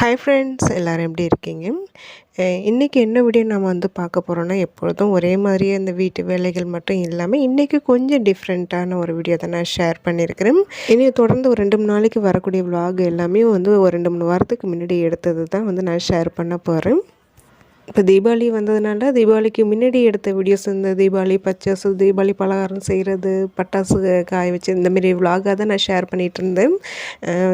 Hi friends எல்லோரும் எப்படி இருக்கீங்க? இன்றைக்கி என்ன வீடியோ நம்ம வந்து பார்க்க போகிறோன்னா எப்பொழுதும் ஒரே மாதிரியே இந்த வீட்டு வேலைகள் மட்டும் இல்லாமல் இன்றைக்கி கொஞ்சம் டிஃப்ரெண்ட்டான ஒரு வீடியோ தான் நான் ஷேர் பண்ணியிருக்கிறேன். இனி தொடர்ந்து ஒரு ரெண்டு மூணு நாளைக்கு வரக்கூடிய vlog எல்லாமே வந்து ஒரு ரெண்டு மூணு வாரத்துக்கு முன்னாடி எடுத்தது தான் வந்து நான் ஷேர் பண்ண போகிறேன் இப்போ தீபாவளி வந்ததுனால தீபாவளிக்கு முன்னாடி எடுத்த வீடியோஸ் இந்த தீபாவளி பர்ச்சேஸ் தீபாவளி பலகாரம் செய்கிறது பட்டாசு காய வச்சு இந்தமாரி விலாகாக தான் நான் ஷேர் பண்ணிகிட்டு இருந்தேன்.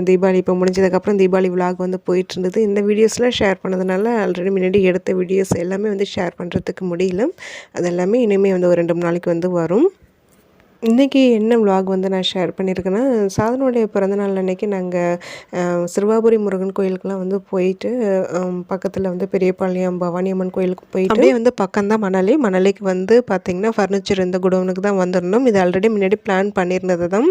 தீபாவளி இப்போ முடிஞ்சதுக்கப்புறம் தீபாவளி விலாக் வந்து போயிட்டு இருந்தது. இந்த வீடியோஸ்லாம் ஷேர் பண்ணதுனால ஆல்ரெடி முன்னாடி எடுத்த வீடியோஸ் எல்லாமே வந்து ஷேர் பண்ணுறதுக்கு முடியல. அது எல்லாமே இனிமேல் வந்து ஒரு ரெண்டு மூணு நாளைக்கு வந்து வரும். இன்றைக்கி என்ன vlog வந்து நான் ஷேர் பண்ணியிருக்கேன்னா சாதனுடைய பிறந்தநாள் அன்னைக்கு நாங்கள் சிறுவாபுரி முருகன் கோயிலுக்குலாம் வந்து போயிட்டு பக்கத்தில் வந்து பெரியபாளையம் பவானி அம்மன் கோயிலுக்கு போயிட்டு அப்படியே வந்து பக்கம்தான் மணலி. மணலிக்கு வந்து பார்த்திங்கன்னா ஃபர்னிச்சர் இந்த குடோனுக்கு தான் வந்துடணும் இது ஆல்ரெடி முன்னாடி பிளான் பண்ணியிருந்தது தான்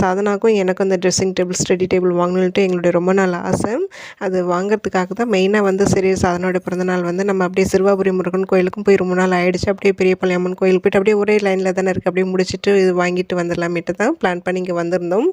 சாதனாக்கும் எனக்கும் அந்த ட்ரெஸ்ஸிங் டேபிள் ஸ்டடி டேபிள் வாங்கணுன்ட்டு எங்களுடைய ரொம்ப நாள் ஆசை. அது வாங்குறதுக்காக தான் மெயினாக வந்து சரி சாதனோடைய பிறந்தநாள் வந்து நம்ம அப்படியே சிறுவாபுரி முருகன் கோயிலுக்கும் போய் ரொம்ப நாள் ஆகிடுச்சு அப்படியே பெரியபாளையம் அம்மன் கோயில் போயிட்டு அப்படியே ஒரே லைனில் தானே இருக்குது அப்படியே முடிச்சுட்டு இது வாங்கிட்டு வந்துடலாமேட்டு தான் பிளான் பண்ணி இங்கே வந்திருந்தோம்.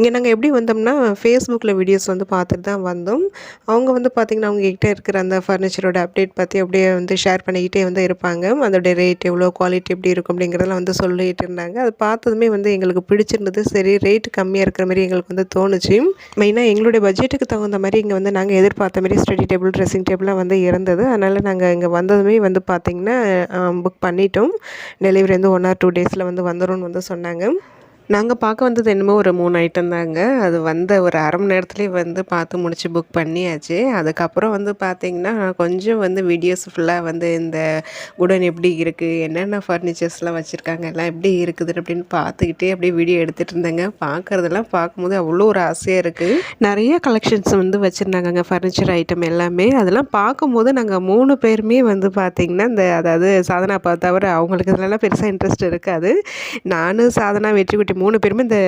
இங்கே நாங்கள் எப்படி வந்தோம்னா ஃபேஸ்புக்கில் வீடியோஸ் வந்து பார்த்துட்டு தான் வந்தோம். அவங்க வந்து பார்த்திங்கன்னா அவங்ககிட்ட இருக்கிற அந்த ஃபர்னிச்சரோட அப்டேட் பற்றி அப்படியே வந்து ஷேர் பண்ணிக்கிட்டே வந்து இருப்பாங்க. அதோடைய ரேட் எவ்வளோ குவாலிட்டி எப்படி இருக்கும் அப்படிங்கிறதெல்லாம் வந்து சொல்லிகிட்டு இருந்தாங்க. அது பார்த்ததுமே வந்து எங்களுக்கு பிடிச்சிருந்தது. சரி ரேட் கம்மியாக இருக்கிற மாதிரி எங்களுக்கு வந்து தோணுச்சு. மெயினாக எங்களுடைய பட்ஜெட்டுக்கு தகுந்த மாதிரி இங்கே வந்து நாங்கள் எதிர்பார்த்த மாதிரி ஸ்டடி டேபிள் ட்ரெஸ்ஸிங் டேபிளாக வந்து இருந்தது. அதனால் நாங்கள் இங்கே வந்ததுமே வந்து பார்த்திங்கன்னா புக் பண்ணிட்டோம். டெலிவரி வந்து ஒன் ஆர் டூ டேஸில் வந்து வந்துடும் வந்து சொன்னாங்க. நாங்கள் பார்க்க வந்தது என்னமோ ஒரு மூணு ஐட்டம் தாங்க. அது வந்த ஒரு அரை மணி நேரத்துலேயே வந்து பார்த்து முடிச்சு புக் பண்ணியாச்சு. அதுக்கப்புறம் வந்து பார்த்திங்கன்னா கொஞ்சம் வந்து வீடியோஸ் ஃபுல்லாக வந்து இந்த குடன் எப்படி இருக்குது என்னென்ன ஃபர்னிச்சர்ஸ்லாம் வச்சுருக்காங்க எல்லாம் எப்படி இருக்குது அப்படின்னு பார்த்துக்கிட்டே அப்படியே வீடியோ எடுத்துகிட்டு இருந்தேங்க. பார்க்குறதெல்லாம் பார்க்கும்போது அவ்வளோ ஒரு ஆசையாக இருக்குது நிறைய கலெக்ஷன்ஸ் வந்து வச்சுருந்தாங்கங்க ஃபர்னிச்சர் ஐட்டம் எல்லாமே. அதெல்லாம் பார்க்கும்போது நாங்கள் மூணு பேருமே வந்து பார்த்திங்கன்னா இந்த அதாவது சாதனா அப்பா தவிர அவங்களுக்கு இதெல்லாம் பெருசாக இன்ட்ரெஸ்ட் இருக்காது. நானும் சாதனா வெற்றி குட்டி மூணு பேருமே இந்த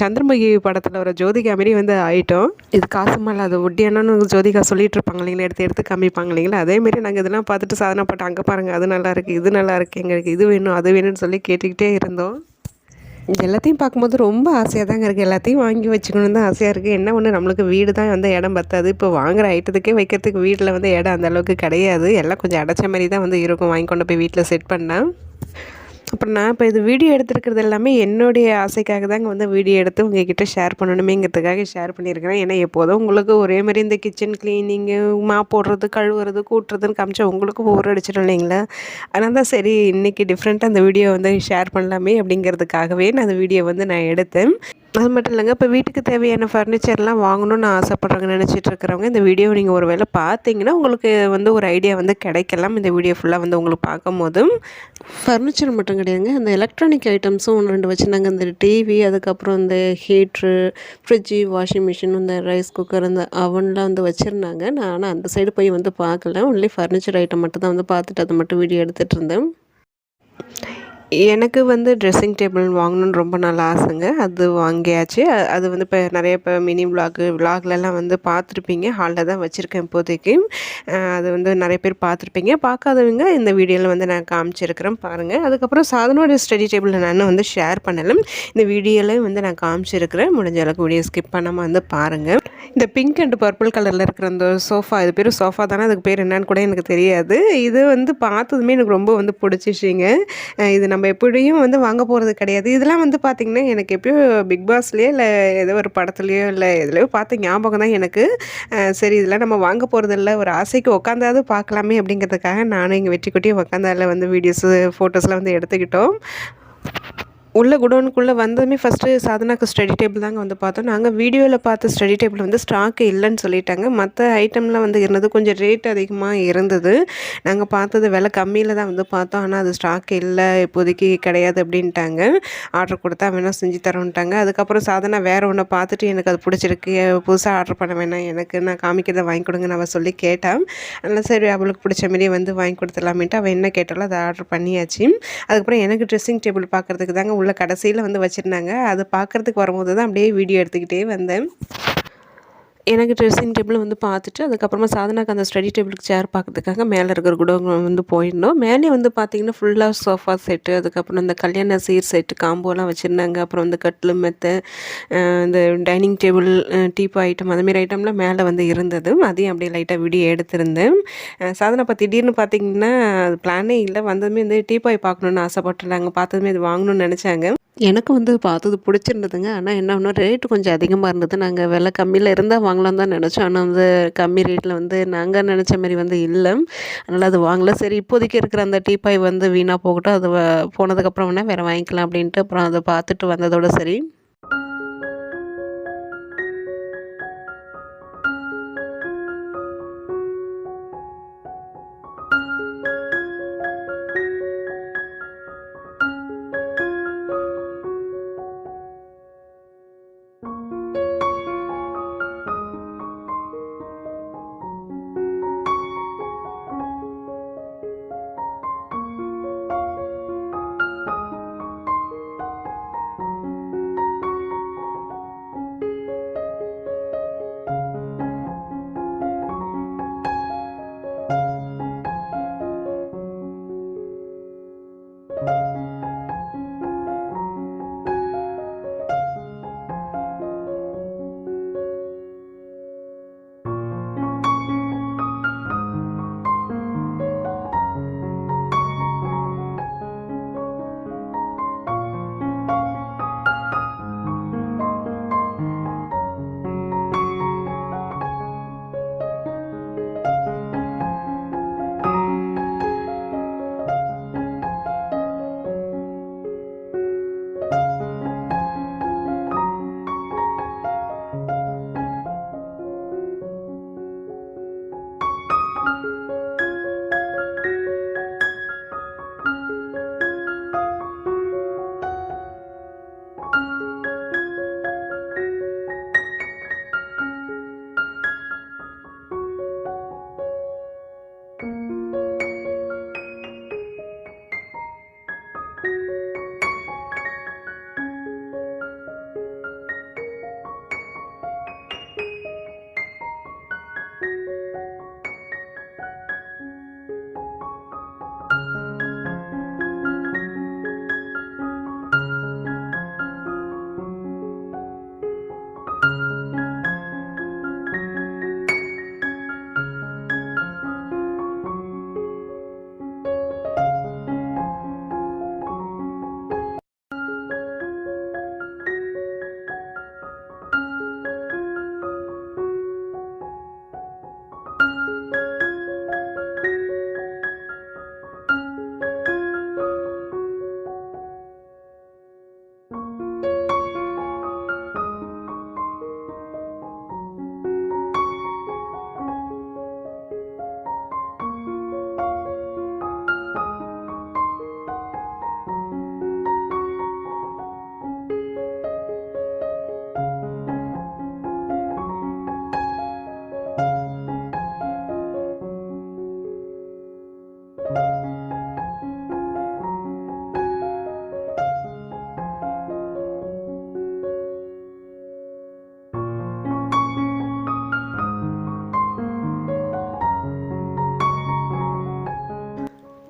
சந்திரமுகி படத்தில் வர ஜோதிகா மாரி வந்து ஆயிட்டோம். இது காசு மேலே அது ஒட்டியானு ஜோதிகா சொல்லிட்டு இருப்பாங்க இல்லைங்களா? எடுத்து எடுத்து காமிப்பாங்க இல்லைங்களா? அதேமாரி நாங்கள் இதெல்லாம் பார்த்துட்டு சாதனை போட்டு அங்கே பாருங்கள் அது நல்லா இருக்குது இது நல்லா இருக்குது எங்களுக்கு இது வேணும் அது வேணும்னு சொல்லி கேட்டுக்கிட்டே இருந்தோம். இது எல்லாத்தையும் பார்க்கும்போது ரொம்ப ஆசையாக தாங்க இருக்குது எல்லாத்தையும் வாங்கி வச்சுக்கணுன்னு தான் ஆசையாக இருக்குது என்ன ஒன்று நம்மளுக்கு வீடு தான் வந்து இடம் பத்தாது. இப்போ வாங்குற ஐட்டத்துக்கே வைக்கிறதுக்கு வீட்டில் வந்து இடம் அந்த அளவுக்கு கிடையாது. எல்லாம் கொஞ்சம் அடைச்ச மாதிரி தான் வந்து இருக்கும். வாங்கி கொண்டு போய் வீட்டில் செட் பண்ணால் அப்புறம் நான் இப்போ இது வீடியோ எடுத்துருக்கிறது எல்லாமே என்னுடைய ஆசைக்காக தாங்க வந்து வீடியோ எடுத்து உங்ககிட்ட ஷேர் பண்ணணுமேங்கிறதுக்காக ஷேர் பண்ணியிருக்கிறேன். ஏன்னா எப்போதும் உங்களுக்கு ஒரே மாதிரி இந்த கிச்சன் க்ளீனிங்கு மா போடுறது கழுவுறது கூட்டுறதுன்னு காமிச்சா உங்களுக்கு போர் அடிச்சிடும் இல்லைங்களா? அதனால தான் சரி இன்றைக்கி டிஃப்ரெண்ட்டாக அந்த வீடியோ வந்து ஷேர் பண்ணலாமே அப்படிங்கிறதுக்காகவே நான் அந்த வீடியோ வந்து நான் எடுத்தேன். அது மட்டும் இல்லைங்க இப்போ வீட்டுக்கு தேவையான ஃபர்னிச்சர்லாம் வாங்கணும்னு ஆசைப்பட்றாங்க நினச்சிட்டு இருக்கிறவங்க இந்த வீடியோ நீங்கள் ஒரு வேளை பார்த்தீங்கன்னா உங்களுக்கு வந்து ஒரு ஐடியா வந்து கிடைக்கலாம். இந்த வீடியோ ஃபுல்லாக வந்து உங்களுக்கு பார்க்கும்போது ஃபர்னிச்சர் மட்டும் கிடையாதுங்க. அந்த எலக்ட்ரானிக் ஐட்டம்ஸும் ஒன்று ரெண்டு வச்சுருந்தாங்க. இந்த டிவி அதுக்கப்புறம் இந்த ஹீட்ரு ஃப்ரிட்ஜு வாஷிங் மிஷின் இந்த ரைஸ் குக்கர் இந்த அவன்லாம் வந்து வச்சுருந்தாங்க. நான் ஆனால் அந்த சைடு போய் வந்து பார்க்கல. ஒன்லி ஃபர்னிச்சர் ஐட்டம் மட்டும் தான் வந்து பார்த்துட்டு அதை மட்டும் வீடியோ எடுத்துகிட்டு இருந்தேன். எனக்கு வந்து ட்ரெஸ்ஸிங் டேபிள் வாங்கணுன்னு ரொம்ப நாள் ஆசைங்க. அது வாங்கியாச்சு. அது வந்து இப்போ நிறைய இப்போ மினி விளாகு விளாக்லலாம் வந்து பார்த்துருப்பீங்க. ஹாலில் தான் வச்சுருக்கேன் இப்போதைக்கு. அது வந்து நிறைய பேர் பார்த்துருப்பீங்க. பார்க்காதவங்க இந்த வீடியோவில் வந்து நான் காமிச்சிருக்கிறேன் பாருங்கள் அதுக்கப்புறம் சாதனோட ஸ்டடி டேபிள் நான் வந்து ஷேர் பண்ணலும். இந்த வீடியோவில் வந்து நான் காமிச்சிருக்கிறேன். முடிஞ்ச அளவுக்கு வீடியோ ஸ்கிப் பண்ணாமல் வந்து பாருங்கள் இந்த பிங்க் அண்ட் பர்பிள் கலரில் இருக்கிற அந்த சோஃபா இது பேர் சோஃபா தானே? அதுக்கு பேர் என்னன்னு கூட எனக்கு தெரியாது. இது வந்து பார்த்ததுமே எனக்கு ரொம்ப வந்து பிடிச்சிச்சிங்க. இது நம்ம எப்படியும் வந்து வாங்க போகிறது கிடையாது. இதெல்லாம் வந்து பார்த்திங்கன்னா எனக்கு எப்பயோ பிக் பாஸ்லேயோ இல்லை ஏதோ ஒரு படத்துலையோ இல்லை எதுலையோ பார்த்த ஞாபகம் தான் எனக்கு. சரி இதெல்லாம் நம்ம வாங்க போகிறதில்ல ஒரு ஆசைக்கு உட்காந்தாவது பார்க்கலாமே அப்படிங்கிறதுக்காக நானும் எங்கள் வெற்றிக்குட்டியும் உட்காந்து வந்து வீடியோஸு ஃபோட்டோஸ்லாம் வந்து எடுத்துக்கிட்டோம். உள்ள குடோனுக்குள்ளே வந்ததுமே ஃபஸ்ட்டு சாதனாக்கு ஸ்டடி டேபிள் தாங்க வந்து பார்த்தோம். நாங்கள் வீடியோவில் பார்த்த ஸ்டடி டேபிள் வந்து ஸ்டாக்கு இல்லைன்னு சொல்லிட்டாங்க. மற்ற ஐட்டம்லாம் வந்து இருந்தது. கொஞ்சம் ரேட் அதிகமாக இருந்தது. நாங்கள் பார்த்தது விலை கம்மியில் தான் வந்து பார்த்தோம். ஆனால் அது ஸ்டாக் இல்லை இப்போதைக்கு கிடையாது அப்படின்ட்டாங்க. ஆர்டர் கொடுத்தா வேணால் செஞ்சு தரோன்ட்டாங்க. அதுக்கப்புறம் சாதனா வேறு ஒன்று பார்த்துட்டு எனக்கு அது பிடிச்சிருக்கு. புதுசாக ஆர்டர் பண்ண வேணாம். எனக்கு நான் காமிக்கிறத வாங்கி கொடுங்கன்னு அவள் சொல்லி கேட்டான். அதனால் சரி அவளுக்கு பிடிச்ச மாதிரியே வந்து வாங்கி கொடுத்துடலாமேட்டு அவள் என்ன கேட்டாலும் அதை ஆர்டர் பண்ணியாச்சு. அதுக்கப்புறம் எனக்கு ட்ரெஸ்ஸிங் டேபிள் பார்க்குறதுக்கு தாங்க உள்ள கடைசியில் வந்து வச்சுருந்தாங்க. அது பார்க்குறதுக்கு வரும்போது தான் அப்படியே வீடியோ எடுத்துக்கிட்டே வந்தேன். எனக்கு ட்ரெஸ்ஸிங் டேபிள் வந்து பார்த்துட்டு அதுக்கப்புறமா சாதனாக்கு அந்த ஸ்டடி டேபிளுக்கு சேர் பார்க்கறதுக்காக மேலே இருக்கிற குடோங்க வந்து போயிருந்தோம் மேலே வந்து பார்த்திங்கன்னா ஃபுல்லாக சோஃபா செட்டு அதுக்கப்புறம் இந்த கல்யாண சீர் செட்டு காம்போலாம் வச்சுருந்தாங்க. அப்புறம் வந்து கட்டில் மெத்தை இந்த டைனிங் டேபிள் டீப் ஐட்டம் அதுமாரி ஐட்டம்லாம் மேலே வந்து இருந்தது. அதையும் அப்படியே லைட்டாக விடிய எடுத்திருந்தேன். சாதனை இப்போ திடீர்னு பார்த்தீங்கன்னா அது பிளானே இல்லை. வந்ததுமே வந்து டீப்பாய் பார்க்கணுன்னு ஆசைப்பட்டுருந்தாங்க. பார்த்ததுமே இது வாங்கணும்னு நினச்சாங்க. எனக்கு வந்து பார்த்தது பிடிச்சிருந்ததுங்க. ஆனால் என்ன ஒன்று ரேட்டு கொஞ்சம் அதிகமாக இருந்தது. நாங்கள் விலை கம்மியில் இருந்தால் வாங்கலாம் தான் நினச்சோம். ஆனால் வந்து கம்மி ரேட்டில் வந்து நாங்கள் நினச்ச மாரி வந்து இல்லை. அதனால் அது வாங்கல. சரி இப்போதைக்கு இருக்கிற அந்த டீப்பாய் வந்து வீணாக போகட்டும். அது போனதுக்கப்புறம் வேணால் வேறு வாங்கிக்கலாம் அப்படின்ட்டு அப்புறம் அதை பார்த்துட்டு வந்ததோட சரி.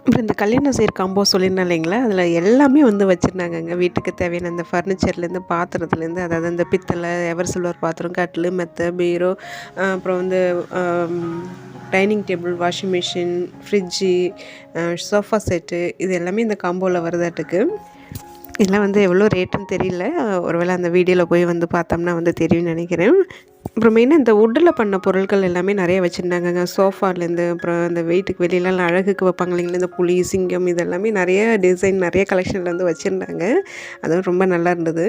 அப்புறம் இந்த கல்யாணம் செய்கிற காம்போ சொல்லியிருந்தேன் இல்லைங்களா? அதில் எல்லாமே வந்து வச்சுருந்தாங்கங்க. வீட்டுக்கு தேவையான அந்த ஃபர்னிச்சர்லேருந்து பாத்திரத்துலேருந்து அதாவது இந்த பித்தளை எவர் சில்வர் பாத்திரம் கட்டில் மெத்த பீரோ அப்புறம் வந்து dining table washing machine fridge sofa set இது எல்லாமே இந்த காம்போவில் வருதாட்டுக்கு. இதெல்லாம் வந்து எவ்வளோ ரேட்டுன்னு தெரியல. ஒருவேளை அந்த வீடியோவில் போய் வந்து பார்த்தோம்னா வந்து தெரியும்னு நினைக்கிறேன். அப்புறம் மெயினாக இந்த உட்டில் பண்ண பொருட்கள் எல்லாமே நிறைய வச்சுருந்தாங்கங்க. சோஃபாலேருந்து அப்புறம் அந்த வெயிட்டுக்கு வெளியிலலாம் அழகுக்கு வைப்பாங்க இல்லைங்களா இந்த புலி சிங்கம் இதெல்லாமே நிறைய டிசைன் நிறைய கலெக்ஷன்லேருந்து வந்து வச்சுருந்தாங்க. அதுவும் ரொம்ப நல்லா இருந்தது.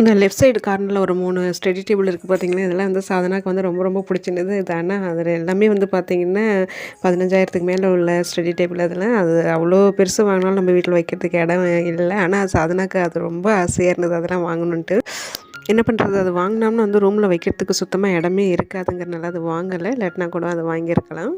இந்த லெஃப்ட் சைடு கார்னரில் ஒரு மூணு ஸ்டடி டேபிள் இருக்குது பார்த்திங்கன்னா இதெல்லாம் வந்து சாதனாக்கு வந்து ரொம்ப ரொம்ப பிடிச்சிருந்தது. இது ஆனால் அதில் எல்லாமே வந்து பார்த்திங்கன்னா பதினஞ்சாயிரத்துக்கு மேலே உள்ள ஸ்டடி டேபிள் அதெல்லாம். அது அவ்வளோ பெருசு வாங்கினாலும் நம்ம வீட்டில் வைக்கிறதுக்கு இடம் இல்லை. ஆனால் சாதனாக்கு அது ரொம்ப ஆசையாக இருந்தது அதெல்லாம் வாங்கணுன்ட்டு என்ன பண்ணுறது அது வாங்கினோம்னா வந்து ரூமில் வைக்கிறதுக்கு சுத்தமாக இடமே இருக்காதுங்கிறனால அது வாங்கலை. இல்லாட்டினா கூட அது வாங்கியிருக்கலாம்.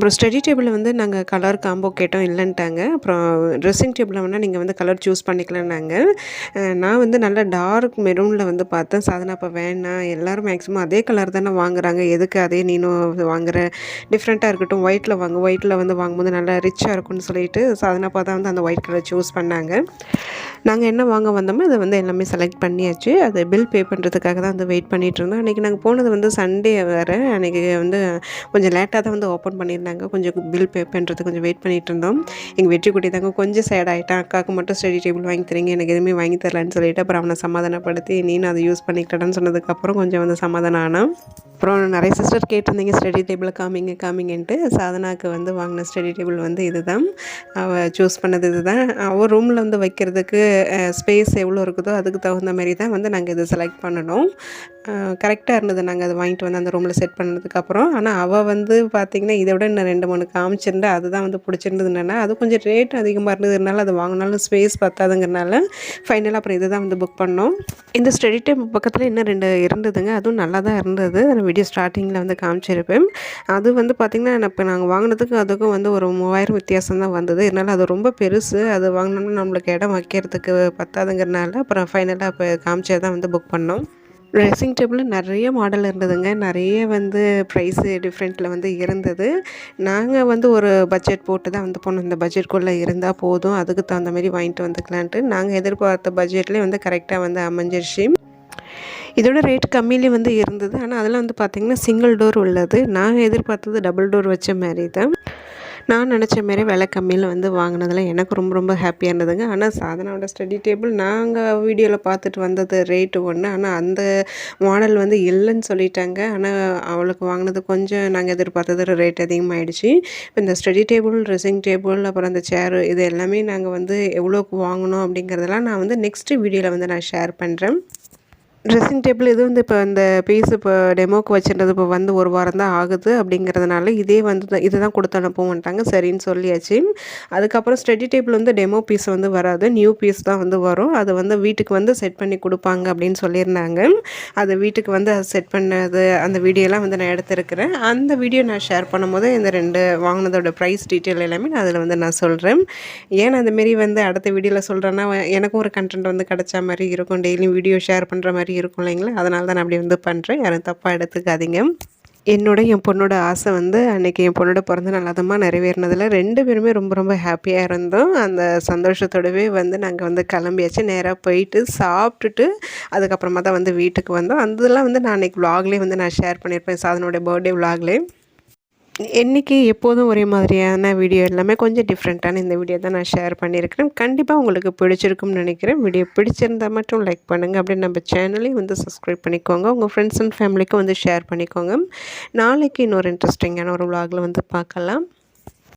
அப்புறம் ஸ்டடி டேபிளில் வந்து நாங்கள் கலர் காம்போ கேட்டோம் இல்லைன்ட்டாங்க. அப்புறம் ட்ரெஸ்ஸிங் டேபிளில் வேணால் நீங்கள் வந்து கலர் சூஸ் பண்ணிக்கலன்னாங்க நான் வந்து நல்லா டார்க் மெரூனில் வந்து பார்த்தேன். சாதனா அப்போ வேணாம் எல்லோரும் மேக்ஸிமம் அதே கலர் தானே வாங்குறாங்க. எதுக்கு அதே நீனும் வாங்குற? டிஃப்ரெண்ட்டாக இருக்கட்டும். ஒயிட்டில் வாங்க ஒயிட்டில் வந்து வாங்கும்போது நல்லா ரிச்சாக இருக்கும்னு சொல்லிட்டு சாதனாப்பா தான் வந்து அந்த ஒயிட் கலர் சூஸ் பண்ணாங்க. நாங்கள் என்ன வாங்க வந்தோமோ அதை வந்து எல்லாமே செலக்ட் பண்ணியாச்சு. அது பில் பே பண்ணுறதுக்காக தான் வந்து வெயிட் பண்ணிகிட்டு இருந்தோம். அன்றைக்கி நாங்கள் போனது வந்து சண்டே வேறு. அன்றைக்கி வந்து கொஞ்சம் லேட்டாக தான் வந்து ஓப்பன் பண்ணியிருந்தாங்க. இருந்தாங்க கொஞ்சம் பில் பே பண்ணுறது கொஞ்சம் வெயிட் பண்ணிகிட்டு இருந்தோம். எங்கள் வெற்றி குட்டி தாங்க கொஞ்சம் சேட் ஆகிட்டான் அக்காவுக்கு மட்டும் ஸ்டடி டேபிள் வாங்கி தரீங்க. எனக்கு எதுவுமே வாங்கி தரலான்னு சொல்லிட்டு அப்புறம் அவனை சமாதானப்படுத்தி நீனும் அதை யூஸ் பண்ணிக்கிட்டேன்னு சொன்னதுக்கப்புறம் கொஞ்சம் வந்து சமாதானம் ஆனான் அப்புறம் நிறைய சிஸ்டர் கேட்டிருந்தீங்க ஸ்டடி டேபிள் காமிங்க காமிங்கன்ட்டு. சாதனாவுக்கு வந்து வாங்கின ஸ்டடி டேபிள் வந்து இது தான் அவள் சூஸ் பண்ணது இது தான் அவள் ரூமில் வந்து வைக்கிறதுக்கு ஸ்பேஸ் எவ்வளோ இருக்குதோ அதுக்கு தகுந்த மாதிரி தான் வந்து நாங்கள் இதை செலக்ட் பண்ணணும். கரெக்டாக இருந்தது நாங்கள் அதை வாங்கிட்டு வந்து அந்த ரூமில் செட் பண்ணதுக்கப்புறம். ஆனால் அவள் வந்து பார்த்திங்கன்னா இதை விட நான் ரெண்டு மூணு காமிச்சிருந்தேன் அதுதான் வந்து பிடிச்சிருந்ததுனால அது கொஞ்சம் ரேட் அதிகமாக இருந்ததுனால அது வாங்கினாலும் ஸ்பேஸ் பத்தாதுங்கிறனால ஃபைனலாக அப்புறம் இதை தான் வந்து புக் பண்ணோம். இந்த ஸ்டடி டைம் பக்கத்தில் இன்னும் ரெண்டு இருந்ததுங்க. அதுவும் நல்லா தான் இருந்தது வீடியோ ஸ்டார்டிங்கில் வந்து காமிச்சிருப்பேன். அது வந்து பார்த்திங்கன்னா இப்போ நாங்கள் வாங்கினதுக்கு அதுக்கும் வந்து ஒரு மூவாயிரம் வித்தியாசம் தான் வந்தது. இதனால் அது ரொம்ப பெருசு. அது வாங்கினோம்னா நம்மளுக்கு இடம் வைக்கிறதுக்கு பத்தாதுங்கிறனால அப்புறம் ஃபைனலாக இப்போ காமிச்சே தான் வந்து புக் பண்ணோம். ட்ரெஸ்ஸிங் டேபிள் நிறைய மாடல் இருந்ததுங்க. நிறைய வந்து ப்ரைஸு டிஃப்ரெண்ட்டில் வந்து இருந்தது. நாங்கள் வந்து ஒரு பட்ஜெட் போட்டு தான் வந்து போனோம். இந்த பட்ஜெட்குள்ளே இருந்தால் போதும். அதுக்கு தகுந்த மாதிரி வாங்கிட்டு வந்துக்கலான்ட்டு நாங்கள் எதிர்பார்த்த பட்ஜெட்லேயே வந்து கரெக்டாக வந்து அமைஞ்சிருச்சு. இதோட ரேட் கம்மியிலே வந்து இருந்தது. ஆனால் அதெல்லாம் வந்து பார்த்திங்கன்னா சிங்கிள் டோர் உள்ளது. நாங்கள் எதிர்பார்த்தது டபுள் டோர் வச்ச மாதிரி தான். நான் நினச்ச மாரி விலை கம்மியில் வந்து வாங்கினதில் எனக்கு ரொம்ப ரொம்ப ஹாப்பியாக இருந்ததுங்க. ஆனால் சாதனாவோட ஸ்டடி டேபிள் நாங்கள் வீடியோவில் பார்த்துட்டு வந்தது ரேட்டு ஒன்று ஆனால் அந்த மாடல் வந்து இல்லைன்னு சொல்லிட்டாங்க. ஆனால் அவளுக்கு வாங்கினது கொஞ்சம் நாங்கள் எதிர்பார்த்தது ரேட் அதிகமாகிடுச்சு இப்போ இந்த ஸ்டடி டேபிள் ட்ரெஸ்ஸிங் டேபிள் அப்புறம் அந்த சேரு இது எல்லாமே நாங்கள் வந்து எவ்வளோக்கு வாங்கணும் அப்படிங்கிறதெல்லாம் நான் வந்து நெக்ஸ்ட்டு வீடியோவில் வந்து நான் ஷேர் பண்ணுறேன் ட்ரெஸ்ஸிங் டேபிள் இது வந்து இப்போ இந்த பீஸ் இப்போ டெமோக்கு வச்சுன்றது இப்போ வந்து ஒரு வாரம் தான் ஆகுது அப்படிங்கிறதுனால இதே வந்து இதை தான் கொடுத்து அனுப்புவோன்ட்டாங்க சரின்னு சொல்லியாச்சு. அதுக்கப்புறம் ஸ்டடி டேபிள் வந்து டெமோ பீஸ் வந்து வராது. நியூ பீஸ் தான் வந்து வரும். அது வந்து வீட்டுக்கு வந்து செட் பண்ணி கொடுப்பாங்க அப்படின்னு சொல்லியிருந்தாங்க. அது வீட்டுக்கு வந்து செட் பண்ணது அந்த வீடியோலாம் வந்து நான் எடுத்திருக்கிறேன். அந்த வீடியோ நான் ஷேர் பண்ணும்போது இந்த ரெண்டு வாங்கினதோட ப்ரைஸ் டீட்டெயில் எல்லாமே நான் அதில் வந்து நான் சொல்கிறேன் ஏன் அந்தமாரி வந்து அடுத்த வீடியோவில் சொல்கிறேன்னா எனக்கும் ஒரு கண்டென்ட் வந்து கிடச்ச மாதிரி இருக்கும். டெய்லியும் வீடியோ ஷேர் பண்ணுற மாதிரி மாதிரி இருக்கும் இல்லைங்களா? அதனால தான் நான் அப்படி வந்து பண்ணுறேன் யாரும் தப்பாக எடுத்துக்காதீங்க. என்னோட என் பொண்ணோட ஆசை வந்து அன்றைக்கி என் பொண்ணோட பிறந்த நல்லதமாக நிறைவேறினதில் ரெண்டு பேருமே ரொம்ப ரொம்ப ஹாப்பியாக இருந்தோம். அந்த சந்தோஷத்தோடவே வந்து நாங்கள் வந்து கிளம்பியாச்சு. நேராக போயிட்டு சாப்பிட்டுட்டு அதுக்கப்புறமா தான் வந்து வீட்டுக்கு வந்தோம். அதெல்லாம் வந்து நான் அன்றைக்கி விலாக்லேயே வந்து நான் ஷேர் பண்ணியிருப்பேன். சாதனோட பர்த்டே விலாக்லேயே என்றைக்கு எப்போதும் ஒரே மாதிரியான வீடியோ எல்லாமே கொஞ்சம் டிஃப்ரெண்ட்டான இந்த வீடியோ தான் நான் ஷேர் பண்ணியிருக்கிறேன். கண்டிப்பாக உங்களுக்கு பிடிச்சிருக்கும்னு நினைக்கிறேன். வீடியோ பிடிச்சிருந்தால் மட்டும் லைக் பண்ணுங்கள் அப்படியே நம்ம சேனலையும் வந்து சப்ஸ்கிரைப் பண்ணிக்கோங்க. உங்கள் ஃப்ரெண்ட்ஸ் அண்ட் ஃபேமிலிக்கும் வந்து ஷேர் பண்ணிக்கோங்க. நாளைக்கு இன்னொரு இன்ட்ரெஸ்டிங்கான ஒரு விலாகில் வந்து பார்க்கலாம்.